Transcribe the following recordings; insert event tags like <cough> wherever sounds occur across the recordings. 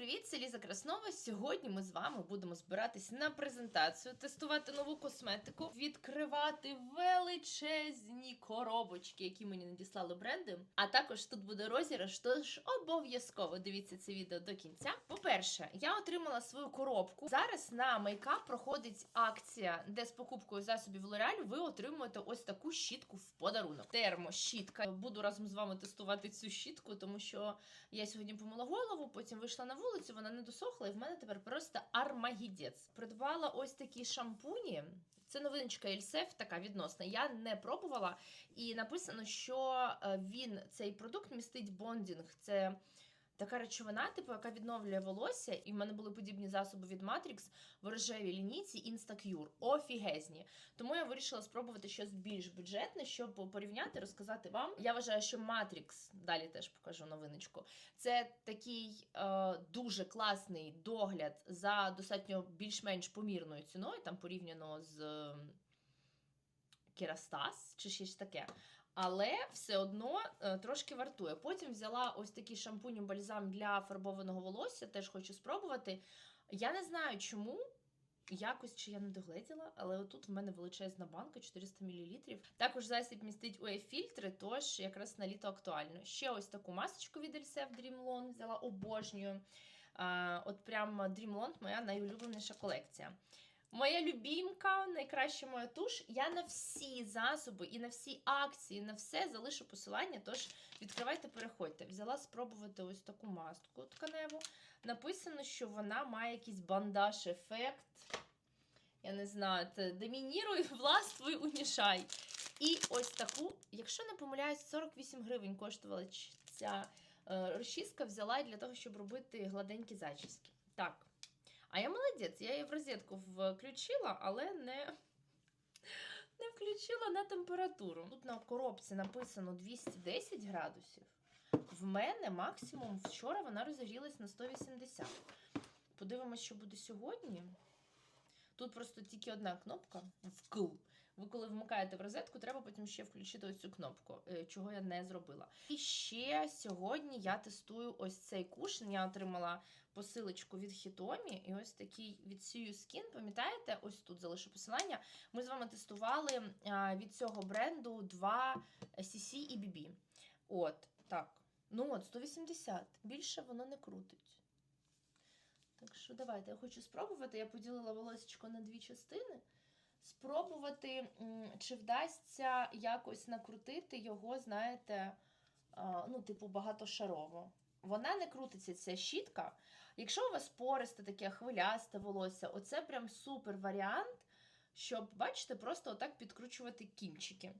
привіт! Це Ліза Краснова. Сьогодні ми з вами будемо збиратись на презентацію, тестувати нову косметику, відкривати величезні коробочки, які мені надіслали бренди. А також тут буде розіграш, тож обов'язково дивіться це відео до кінця. По-перше, я отримала свою коробку. Зараз на мейкап проходить акція, де з покупкою засобів L'Oreal ви отримуєте ось таку щітку в подарунок. Термощітка. Буду разом з вами тестувати цю щітку, тому що я сьогодні помила голову, потім вийшла на вулицю, вона не досохла, і в мене тепер просто армагідець. Придбала ось такі шампуні. Це новиночка Ельсеф, така відносна. Я не пробувала, і написано, що е, він цей продукт містить бондінг. Це така речовина, типу, яка відновлює волосся, і в мене були подібні засоби від Matrix в рожевій лінійці Instacure. Офігезні. Тому я вирішила спробувати щось більш бюджетне, щоб порівняти, розказати вам. Я вважаю, що Matrix, далі теж покажу новиночку. Це такий е, дуже класний догляд за достатньо більш-менш помірною ціною, там порівняно з Керастас чи щось таке. Але все одно е, трошки вартує. Потім взяла ось такий шампунь бальзам для фарбованого волосся, теж хочу спробувати. Я не знаю чому. Якось чи я не догледіла, але отут в мене величезна банка 400 мл. Також засіб містить УЕ-фільтри, тож якраз на літо актуально. Ще ось таку масочку від Elsef Dream Long взяла обожнюю. От прям Dream Long моя найулюбленіша колекція. Моя любімка, найкраща моя туш. Я на всі засоби і на всі акції, на все залишу посилання. Тож відкривайте, переходьте. Взяла спробувати ось таку маску тканеву. Написано, що вона має якийсь бандаж-ефект. Я не знаю, це домініруй, <laughs> властвуй, унішай. І ось таку, якщо не помиляюсь, 48 гривень коштувала ця е, розчіска, взяла для того, щоб робити гладенькі зачіски. Так. А я молодець, я її в розетку включила, але не, не включила на температуру. Тут на коробці написано 210 градусів. В мене максимум вчора вона розігрілась на 180. Подивимось, що буде сьогодні. Тут просто тільки одна кнопка вкл. Ви коли вмикаєте в розетку, треба потім ще включити ось цю кнопку, е, чого я не зробила. І ще сьогодні я тестую ось цей кушин. Я отримала посилочку від Hitomi і ось такий від Siu Skin. Пам'ятаєте, ось тут залишу посилання. Ми з вами тестували від цього бренду два CC і BB. От, так. Ну от, 180. Більше воно не крутить. Так що давайте, я хочу спробувати. Я поділила волосечко на дві частини. Спробувати, чи вдасться якось накрутити його, знаєте, ну, типу, багатошарово. Вона не крутиться, ця щітка. Якщо у вас пористе таке хвилясте волосся, оце прям супер варіант, щоб, бачите, просто отак підкручувати кінчики.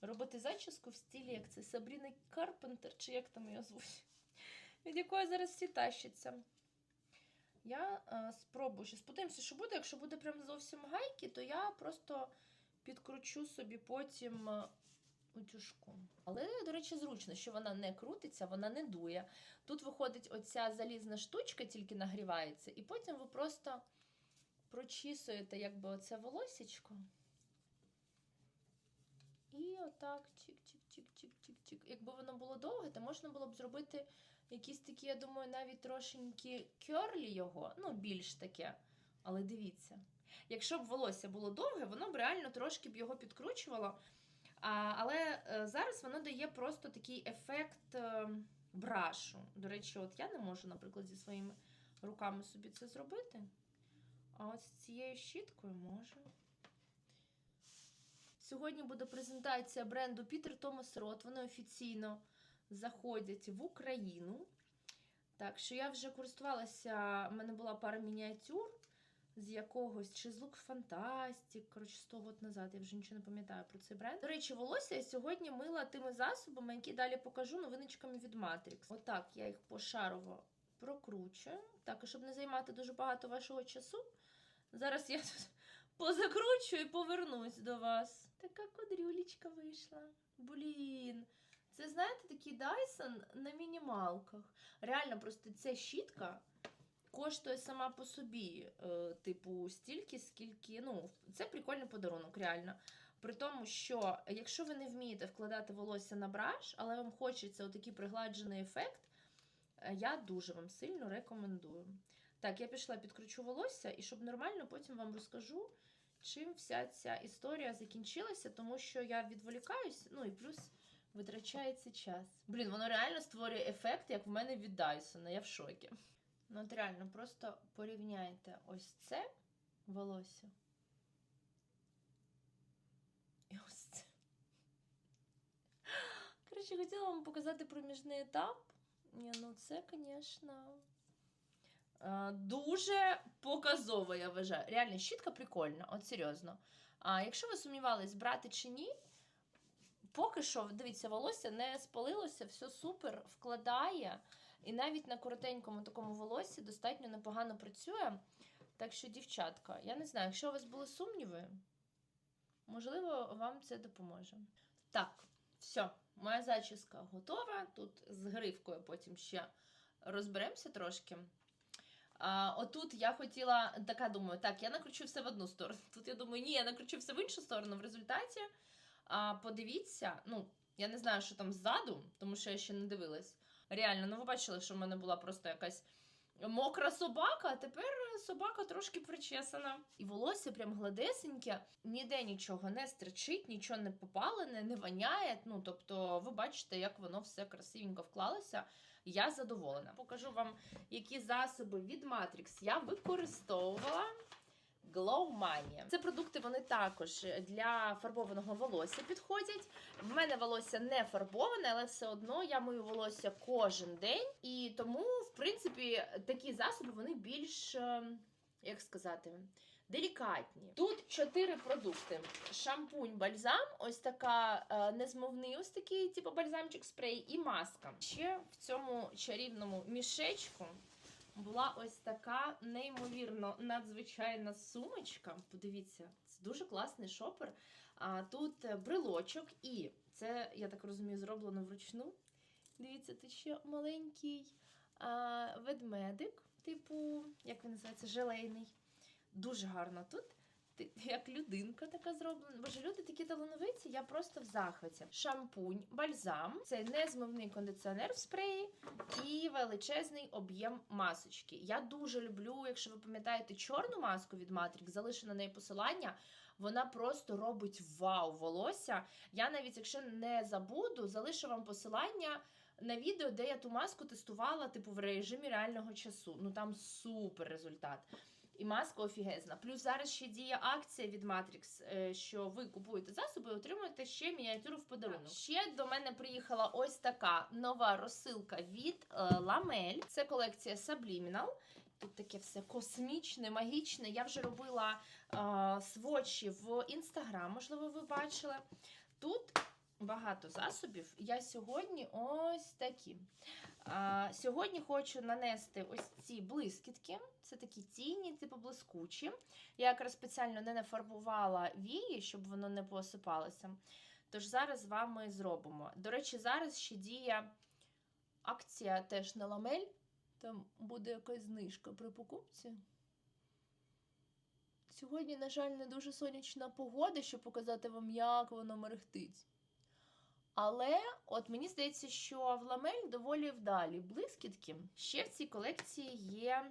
Робити зачіску в стилі, як це Сабріна Карпентер, чи як там її звуть, від якої зараз всі тащаться. Я е, спробую щось. Подивимося, що буде. Якщо буде прям зовсім гайки, то я просто підкручу собі потім е, утюжку. Але, до речі, зручно, що вона не крутиться, вона не дує. Тут виходить оця залізна штучка, тільки нагрівається, і потім ви просто прочісуєте якби оце волосічко. І отак, чик-чик-чик-чик-чик-чик. Якби воно було довге, то можна було б зробити якісь такі, я думаю, навіть трошенькі кьорлі його, ну, більш таке. Але дивіться, якщо б волосся було довге, воно б реально трошки б його підкручувало. А, але е, зараз воно дає просто такий ефект е, брашу. До речі, от я не можу, наприклад, зі своїми руками собі це зробити. А от з цією щіткою можу. Сьогодні буде презентація бренду Пітер Томас Рот. Вони офіційно заходять в Україну. Так що я вже користувалася, в мене була пара мініатюр з якогось, чи з Look Fantastic, коротше, 100 років назад, я вже нічого не пам'ятаю про цей бренд. До речі, волосся я сьогодні мила тими засобами, які далі покажу новиночками від Matrix. Отак я їх пошарово прокручую. Так, і щоб не займати дуже багато вашого часу. Зараз я тут <laughs> позакручую і повернусь до вас. Така кодрюлечка вийшла. Блін. Знаєте, такий Dyson на мінімалках. Реально, просто ця щітка коштує сама по собі, е, типу, стільки, скільки. Ну, це прикольний подарунок, реально. При тому, що якщо ви не вмієте вкладати волосся на браш, але вам хочеться отакий пригладжений ефект, Е, Я дуже вам сильно рекомендую. Так, я пішла підкручу волосся, і щоб нормально, потім вам розкажу, чим вся ця історія закінчилася, тому що я відволікаюсь, ну і плюс витрачається час. Блін, воно реально створює ефект, як в мене від Дайсона. Я в шокі. Ну, от реально, просто порівняйте ось це волосся. І ось це. Коротше, хотіла вам показати проміжний етап. Ні, ну це, звісно. Е, Дуже показово, я вважаю. Реально, щітка прикольна, от серйозно. А якщо ви сумнівались, брати чи ні, поки що, дивіться, волосся не спалилося, все супер, вкладає. І навіть на коротенькому такому волоссі достатньо непогано працює. Так що, дівчатка, я не знаю, якщо у вас були сумніви, можливо, вам це допоможе. Так, все, моя зачіска готова. Тут з гривкою потім ще розберемося трошки. А, отут я хотіла, така думаю, так, я накручу все в одну сторону. Тут я думаю, ні, я накручу все в іншу сторону. В результаті а, подивіться, ну, я не знаю, що там ззаду, тому що я ще не дивилась. Реально, ну ви бачили, що в мене була просто якась мокра собака, а тепер собака трошки причесана. І волосся прям гладесеньке, ніде нічого не стричить, нічого не попалене, не воняє. Ну, тобто, ви бачите, як воно все красивенько вклалося. Я задоволена. Покажу вам, які засоби від Matrix я використовувала. Glow Mania. Це продукти вони також для фарбованого волосся підходять. В мене волосся не фарбоване, але все одно я мию волосся кожен день. І тому, в принципі, такі засоби вони більш, е, як сказати, делікатні. Тут чотири продукти: шампунь, бальзам, ось така е, незмовний, ось такий, типу бальзамчик спрей, і маска. Ще в цьому чарівному мішечку була ось така неймовірно надзвичайна сумочка. Подивіться, це дуже класний шопер. А тут е, брелочок, і це, я так розумію, зроблено вручну. Дивіться, тут ще маленький а, ведмедик, типу, як він називається, желейний. Дуже гарно тут. Як людинка така зроблена. Боже, люди такі талановиті, я просто в захваті. Шампунь, бальзам, це незмивний кондиціонер в спреї і величезний об'єм масочки. Я дуже люблю, якщо ви пам'ятаєте чорну маску від залишу на неї посилання. Вона просто робить вау волосся. Я навіть, якщо не забуду, залишу вам посилання на відео, де я ту маску тестувала, типу, в режимі реального часу. Ну там супер результат. І маска офігезна. Плюс зараз ще діє акція від Matrix, е, що ви купуєте засоби і отримуєте ще мініатюру в подарунок. Ще до мене приїхала ось така нова розсилка від Lamel. Це колекція Subliminal. Тут таке все космічне, магічне. Я вже робила е, свочі в інстаграм, можливо, ви бачили. Тут багато засобів. Я сьогодні ось такі. Сьогодні хочу нанести ось ці блискітки. Це такі тіні, типу блискучі. Я якраз спеціально не нафарбувала вії, щоб воно не посипалося. Тож зараз з вами зробимо. До речі, зараз ще діє акція теж на ламель. Там буде якась знижка при покупці. Сьогодні, на жаль, не дуже сонячна погода, щоб показати вам, як воно мерехтить. Але от мені здається, що в ламель доволі вдалі блискітки. Ще в цій колекції є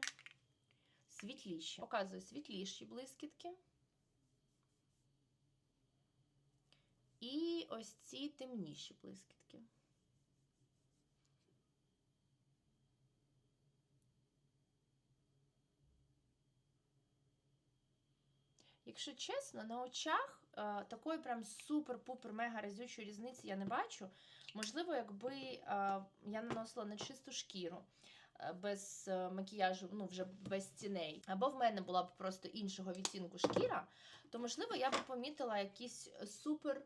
світліші. Показую світліші блискітки. І ось ці темніші блискітки. Якщо чесно, на очах такої прям супер-пупер мега разючої різниці я не бачу. Можливо, якби е, я наносила на чисту шкіру е, без е, макіяжу, ну вже без тіней, або в мене була б просто іншого відтінку шкіра, то можливо я б помітила якісь супер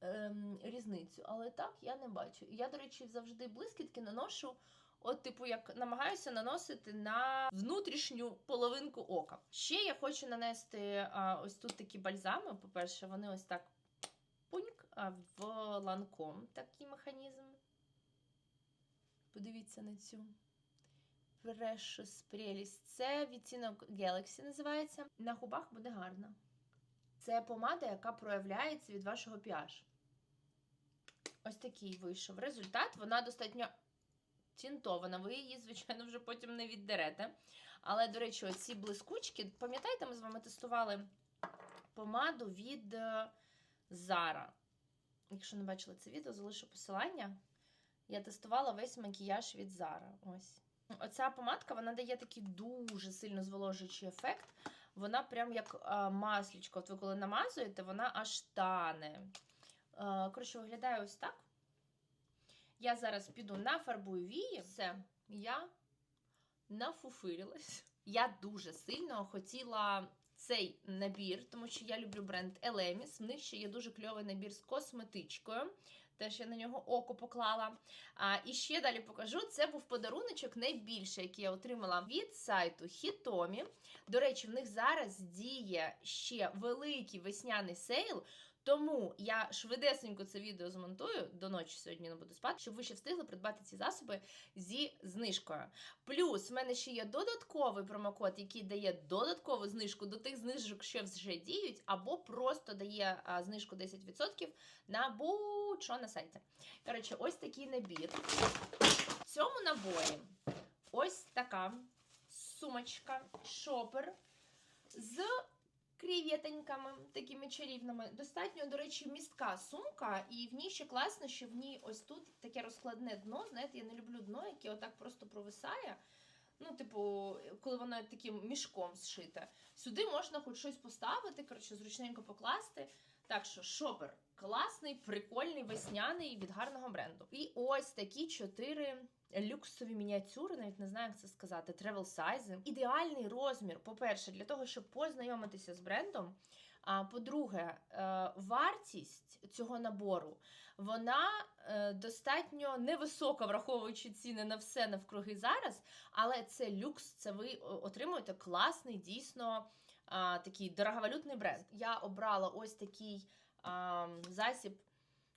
ем, різницю. Але так я не бачу. Я, до речі, завжди блискітки наношу. От, типу, як намагаюся наносити на внутрішню половинку ока. Ще я хочу нанести а, ось тут такі бальзами. По-перше, вони ось так пуньк, а в ланком такий механізм. Подивіться на цю Precious прелість. Це відтінок Galaxy називається. На губах буде гарно. Це помада, яка проявляється від вашого pH. Ось такий вийшов результат. Вона достатньо тінтована. Ви її, звичайно, вже потім не віддерете. Але, до речі, оці блискучки, пам'ятаєте, ми з вами тестували помаду від е, Zara. Якщо не бачили це відео, залишу посилання. Я тестувала весь макіяж від Zara. Ось. Оця помадка вона дає такий дуже сильно зволожуючий ефект. Вона прям як а, маслічко. От ви коли намазуєте, вона аж тане. А, коротше, виглядає ось так. Я зараз піду нафарбую вії. Все, я нафуфирилась. Я дуже сильно хотіла цей набір, тому що я люблю бренд Elemis. В них ще є дуже кльовий набір з косметичкою. Теж я на нього око поклала. А, і ще далі покажу. Це був подаруночок найбільший, який я отримала від сайту Hitomi. До речі, в них зараз діє ще великий весняний сейл. Тому я швидесенько це відео змонтую до ночі сьогодні не буду спати, щоб ви ще встигли придбати ці засоби зі знижкою. Плюс в мене ще є додатковий промокод, який дає додаткову знижку до тих знижок, що вже діють, або просто дає а, знижку 10% на будь-що на сайті. Коротше, ось такий набір. В цьому наборі ось така сумочка, шопер з креветоньками, такими чарівними. Достатньо, до речі, містка сумка, і в ній ще класно, що в ній ось тут таке розкладне дно. Знаєте, я не люблю дно, яке отак просто провисає. Ну, типу, коли воно таким мішком зшита. Сюди можна хоч щось поставити, коротше, зручненько покласти. Так що шопер класний, прикольний, весняний від гарного бренду. І ось такі чотири люксові мініатюри, навіть не знаю, як це сказати, тревел сайзи. Ідеальний розмір, по-перше, для того, щоб познайомитися з брендом. А по-друге, е, вартість цього набору вона е, достатньо невисока, враховуючи ціни на все навкруги зараз. Але це люкс, це ви отримуєте класний, дійсно такий дороговалютний бренд. Я обрала ось такий засіб.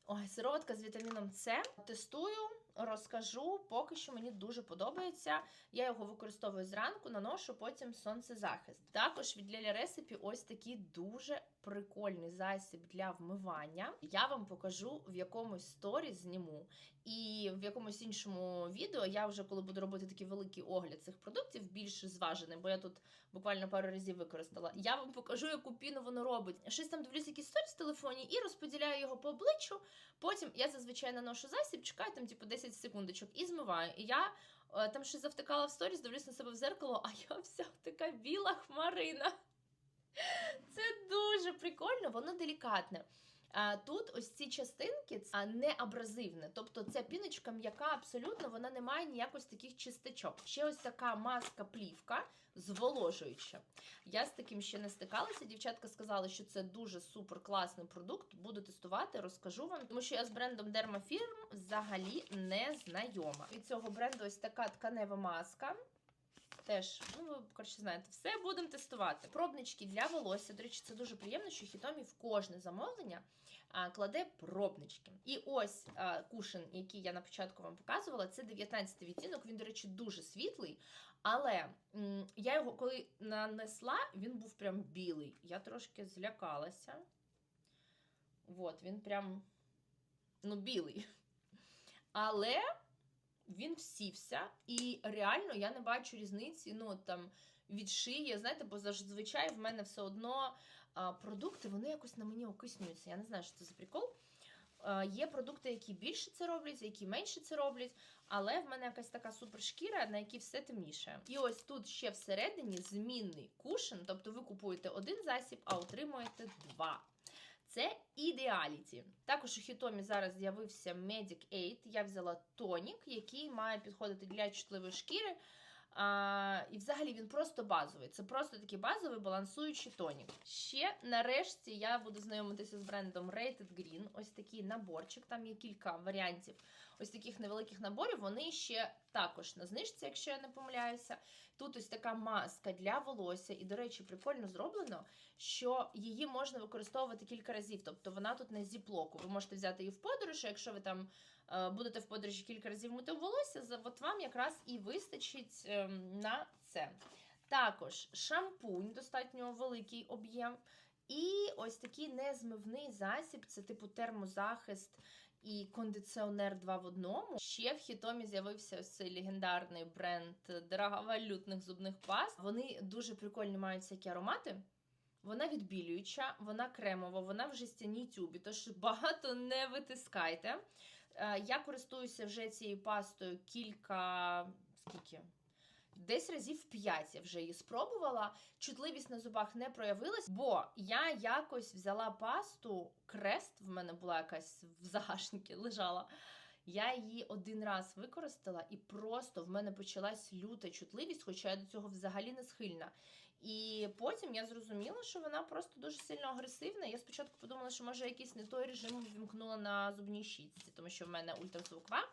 Ой, сироватка з вітаміном С. Тестую, розкажу. Поки що мені дуже подобається. Я його використовую зранку, наношу потім сонцезахист. Також від Леля Ресипі ось такий дуже прикольний засіб для вмивання. Я вам покажу в якомусь сторі зніму. І в якомусь іншому відео я вже коли буду робити такий великий огляд цих продуктів, більш зважений, бо я тут буквально пару разів використала. Я вам покажу, яку піну воно робить. Щось там дивлюсь, якісь сторіс в телефоні і розподіляю його по обличчю. Потім я зазвичай наношу засіб, чекаю там типу 10 секундочок і змиваю. І я е, там щось завтикала в сторіс, дивлюсь на себе в зеркало, а я вся така біла хмарина. Це дуже прикольно, воно делікатне. А тут ось ці частинки це не абразивне, тобто ця піночка м'яка, абсолютно вона не має ніякось таких чистичок. Ще ось така маска плівка зволожуюча. Я з таким ще не стикалася. Дівчатка сказали, що це дуже супер класний продукт. Буду тестувати, розкажу вам, тому що я з брендом Dermafirm взагалі не знайома. Від цього бренду ось така тканева маска. Теж, ну ви коротше знаєте, все будемо тестувати. Пробнички для волосся. До речі, це дуже приємно, що хітомі в кожне замовлення а, кладе пробнички. І ось а, кушин, який я на початку вам показувала, це 19 відтінок. Він, до речі, дуже світлий. Але м, я його коли нанесла, він був прям білий. Я трошки злякалася. От, він прям ну, білий. Але він всівся, і реально я не бачу різниці. Ну там від шиї, знаєте, бо зазвичай в мене все одно продукти вони якось на мені окиснюються. Я не знаю, що це за прикол. Є продукти, які більше це роблять, які менше це роблять, але в мене якась така супершкіра, на якій все темніше. І ось тут ще всередині змінний кушен, тобто ви купуєте один засіб, а отримуєте два. Це ідеаліті. Також у хітомі зараз з'явився Medic Aid. Я взяла тонік, який має підходити для чутливої шкіри. А, І взагалі він просто базовий. Це просто такий базовий балансуючий тонік. Ще нарешті я буду знайомитися з брендом Rated Green. Ось такий наборчик. Там є кілька варіантів. Ось таких невеликих наборів. Вони ще також на знижці, якщо я не помиляюся. Тут ось така маска для волосся. І, до речі, прикольно зроблено, що її можна використовувати кілька разів. Тобто вона тут не зіплоку. Ви можете взяти її в подорож, якщо ви там е, будете в подорожі кілька разів мити волосся, от вам якраз і вистачить е, на це. Також шампунь, достатньо великий об'єм. І ось такий незмивний засіб, це типу термозахист і кондиціонер два в одному. Ще в хітомі з'явився ось цей легендарний бренд дороговалютних зубних паст. Вони дуже прикольні мають всякі аромати. Вона відбілююча, вона кремова, вона в жестяній тюбі, тож багато не витискайте. Е, Я користуюся вже цією пастою кілька скільки? Десь разів 5 я вже її спробувала. Чутливість на зубах не проявилась, бо я якось взяла пасту, крест в мене була якась в загашнику лежала. Я її один раз використала, і просто в мене почалась люта чутливість, хоча я до цього взагалі не схильна. І потім я зрозуміла, що вона просто дуже сильно агресивна. Я спочатку подумала, що може якийсь не той режим вімкнула на зубній щітці, тому що в мене ультразвукова.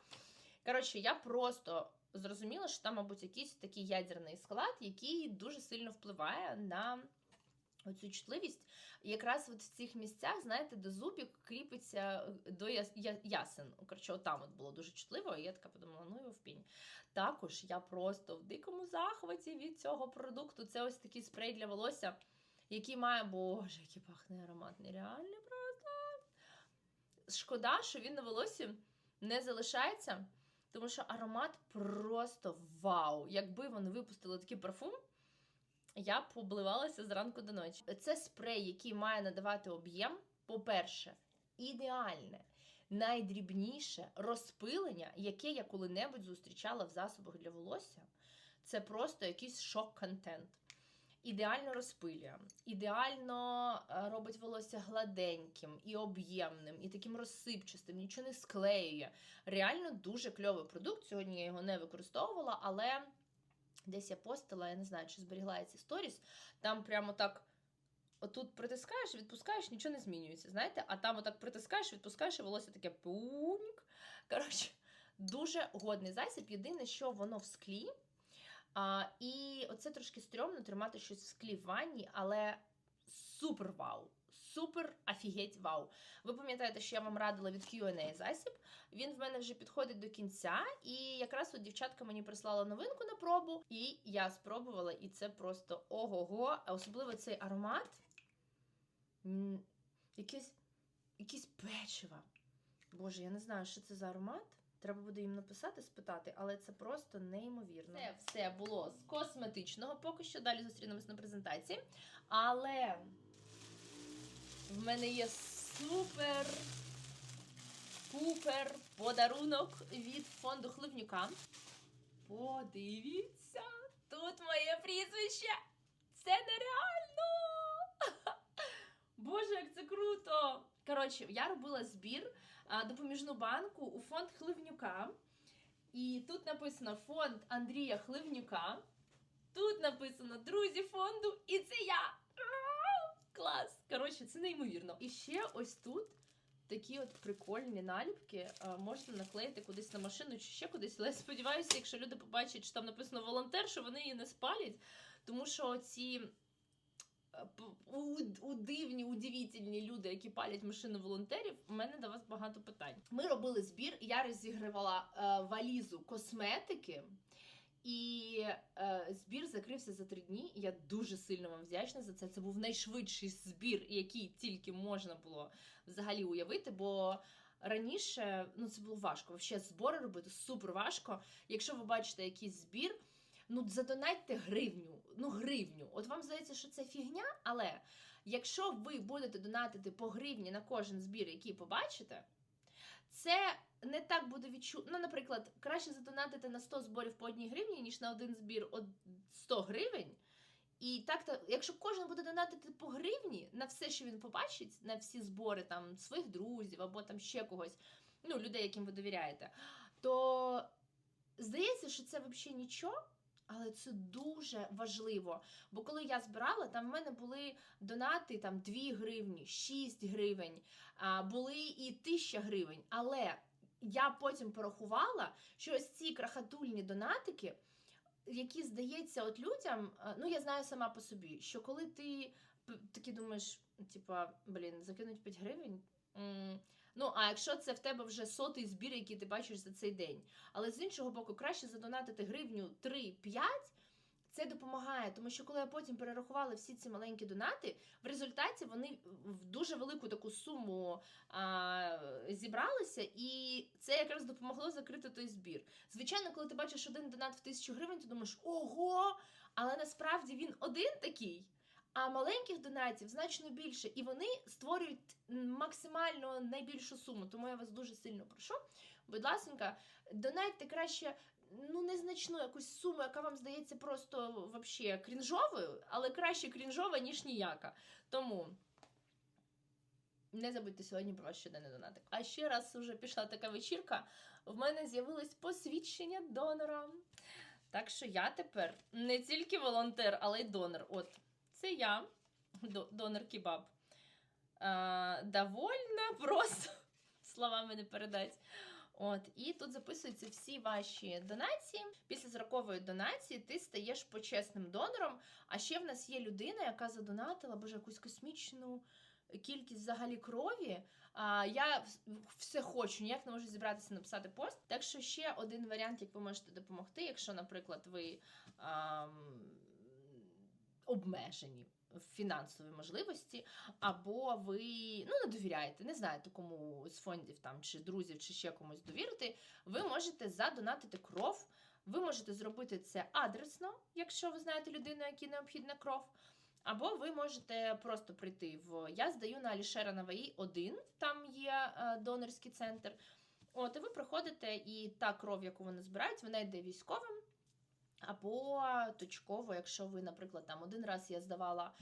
Коротше, я просто зрозуміла, що там, мабуть, якийсь такий ядерний склад, який дуже сильно впливає на оцю чутливість. Якраз от в цих місцях, знаєте, де зубик кріпиться до ясен. Коротше, отам от було дуже чутливо, і я така подумала, ну його в пінь. Також я просто в дикому захваті від цього продукту. Це ось такий спрей для волосся, який має, боже, який пахне аромат, нереальний просто. Шкода, що він на волосі не залишається, тому що аромат просто вау! Якби вони випустили такий парфум, я б обливалася зранку до ночі. Це спрей, який має надавати об'єм. По-перше, ідеальне, найдрібніше розпилення, яке я коли-небудь зустрічала в засобах для волосся. Це просто якийсь шок-контент. Ідеально розпилює, ідеально е, робить волосся гладеньким і об'ємним, і таким розсипчастим, нічого не склеює. Реально дуже кльовий продукт. Сьогодні я його не використовувала, але десь я постила, я не знаю, чи зберігла ці сторіс. Там прямо так. Отут притискаєш, відпускаєш, нічого не змінюється, знаєте, а там отак притискаєш, відпускаєш, і волосся таке пуньк. Коротше, дуже годний засіб. Єдине, що воно в склі. А, і оце трошки стрьомно тримати щось в склі в ванні, але супер вау! Супер офігеть вау! Ви пам'ятаєте, що я вам радила від Q&A засіб. Він в мене вже підходить до кінця, і якраз от дівчатка мені прислала новинку на пробу, і я спробувала, і це просто ого-го. Особливо цей аромат. Якийсь, якийсь печива. Боже, я не знаю, що це за аромат. Треба буде їм написати, спитати, але це просто неймовірно. Це все було з косметичного, поки що далі зустрінемось на презентації. Але в мене є супер пупер подарунок від фонду Хливнюка. Подивіться, тут моє прізвище. Це нереально! <laughs> Боже, як це круто! Коротше, я робила збір допоміжну банку у фонд Хливнюка. І тут написано фонд Андрія Хливнюка. Тут написано друзі фонду, і це я. Клас! Коротше, це неймовірно. І ще ось тут такі от прикольні наліпки. Можна наклеїти кудись на машину чи ще кудись. Але я сподіваюся, якщо люди побачать, що там написано волонтер, що вони її не спалять. Тому що ці п- у- удивні, удивительні люди, які палять машини волонтерів, у мене до вас багато питань. Ми робили збір, я розігрувала е, валізу косметики. І е, збір закрився за три дні. Я дуже сильно вам вдячна за це. Це був найшвидший збір, який тільки можна було взагалі уявити. Бо раніше ну це було важко. Ще збори робити супер важко. Якщо ви бачите якийсь збір, ну задонатьте гривню. Ну, гривню. От вам здається, що це фігня, але якщо ви будете донатити по гривні на кожен збір, який побачите, це не так буде відчу... Ну, наприклад, краще задонатити на 100 зборів по одній гривні, ніж на один збір от 100 гривень. І так, то, якщо кожен буде донатити по гривні на все, що він побачить, на всі збори там своїх друзів або там ще когось, ну, людей, яким ви довіряєте, то здається, що це взагалі нічого. Але це дуже важливо. Бо коли я збирала, там в мене були донати там 2 гривні, 6 гривень, були і 1000 гривень. Але я потім порахувала, що ось ці крахатульні донатики, які здається, от людям, ну я знаю сама по собі, що коли ти таки думаєш, типа, блін, закинуть 5 гривень. Ну, а якщо це в тебе вже сотий збір, який ти бачиш за цей день. Але з іншого боку, краще задонатити гривню 3-5, це допомагає, тому що коли я потім перерахувала всі ці маленькі донати, в результаті вони в дуже велику таку суму а, зібралися, і це якраз допомогло закрити той збір. Звичайно, коли ти бачиш один донат в тисячу гривень, ти думаєш, ого! Але насправді він один такий. А маленьких донатів значно більше, і вони створюють максимально найбільшу суму. Тому я вас дуже сильно прошу. Будь ласка, донатьте краще ну незначну якусь суму, яка вам здається просто вообще крінжовою, але краще крінжова, ніж ніяка. Тому не забудьте сьогодні про щоденний донатик. А ще раз вже пішла така вечірка. В мене з'явилось посвідчення донора. Так що я тепер не тільки волонтер, але й донор. От це я, донор кебаб. А, довольна, просто словами не передать. От, і тут записуються всі ваші донації. Після зрокової донації ти стаєш почесним донором. А ще в нас є людина, яка задонатила боже якусь космічну кількість взагалі крові. А, я все хочу, ніяк не можу зібратися написати пост. Так що ще один варіант, як ви можете допомогти, якщо, наприклад, ви ам, обмежені в фінансовій можливості, або ви ну не довіряєте, не знаєте, кому з фондів там чи друзів, чи ще комусь довірити, ви можете задонатити кров. Ви можете зробити це адресно, якщо ви знаєте людину, якій необхідна кров. Або ви можете просто прийти в я здаю на Алішера Наваї 1, там є е, донорський центр. От, і ви приходите, і та кров, яку вони збирають, вона йде військовим. Або точково, якщо ви, наприклад, там один раз я здавала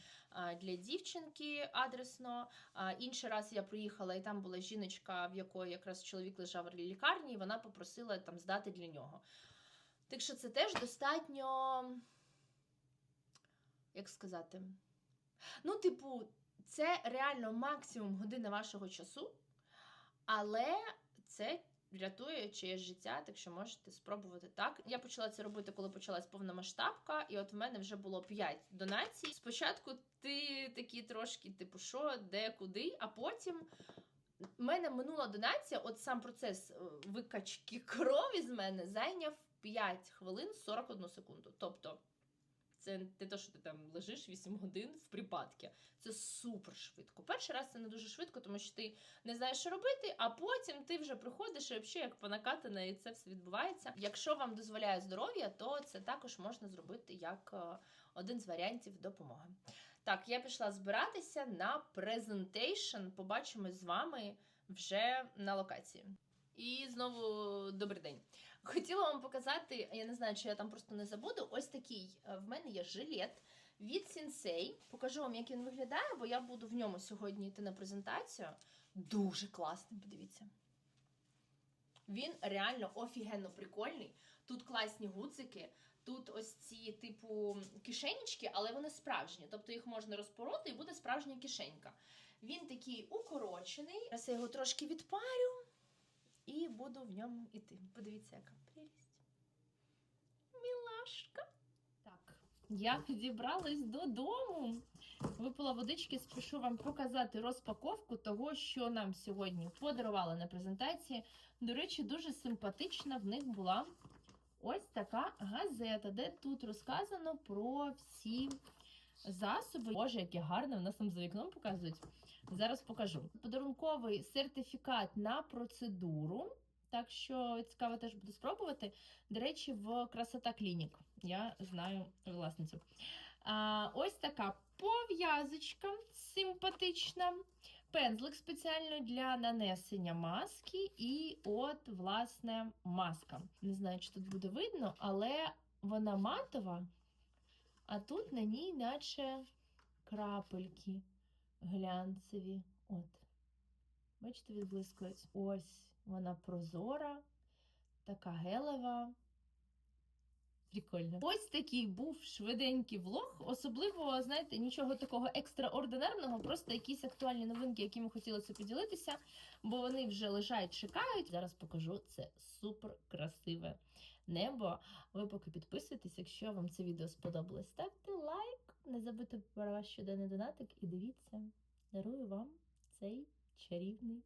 для дівчинки адресно, а інший раз я приїхала, і там була жіночка, в якої якраз чоловік лежав в лікарні, і вона попросила там здати для нього. Так що це теж достатньо, як сказати, ну, типу, це реально максимум години вашого часу, але це рятує чиєсь життя, так що можете спробувати так. Я почала це робити, коли почалась повномасштабка, і от в мене вже було 5 донацій. Спочатку ти такі трошки, типу, що, де, куди, а потім. в мене минула донація, от сам процес е, викачки крові з мене зайняв 5 хвилин 41 секунду. Тобто, це не те, що ти там лежиш 8 годин в припадки. Це супер швидко. Перший раз це не дуже швидко, тому що ти не знаєш, що робити, а потім ти вже приходиш і взагалі як понакатана, і це все відбувається. Якщо вам дозволяє здоров'я, то це також можна зробити як е, один з варіантів допомоги. Так, я пішла збиратися на презентейшн. Побачимось з вами вже на локації. І знову добрий день. Хотіла вам показати, я не знаю, чи я там просто не забуду. Ось такий е, в мене є жилет від Sensei. Покажу вам, як він виглядає, бо я буду в ньому сьогодні йти на презентацію. Дуже класний, подивіться. Він реально офігенно прикольний. Тут класні гудзики, тут ось ці, типу, кишенечки, але вони справжні. Тобто їх можна розпороти і буде справжня кишенька. Він такий укорочений. Зараз я його трошки відпарю і буду в ньому іти. Подивіться, яка прелість. Мілашка. Так, я підібралась додому. Випила водички, спішу вам показати розпаковку того, що нам сьогодні подарували на презентації. До речі, дуже симпатична в них була ось така газета, де тут розказано про всі засоби. Боже, яке гарне, в нас там за вікном показують. Зараз покажу. Подарунковий сертифікат на процедуру. Так що цікаво теж буду спробувати. До речі, в красота клінік. Я знаю власницю. А, ось така пов'язочка симпатична. Пензлик спеціально для нанесення маски. І от, власне, маска. Не знаю, чи тут буде видно, але вона матова, а тут на ній, наче крапельки глянцеві. От. Бачите, відблискують. Ось вона прозора, така гелева. Прикольно. Ось такий був швиденький влог. Особливо, знаєте, нічого такого екстраординарного, просто якісь актуальні новинки, якими хотілося поділитися, бо вони вже лежать, чекають. Зараз покажу це супер красиве небо. Ви поки підписуйтесь, якщо вам це відео сподобалось, ставте лайк, не забудьте про ваш щоденний донатик і дивіться, дарую вам цей чарівний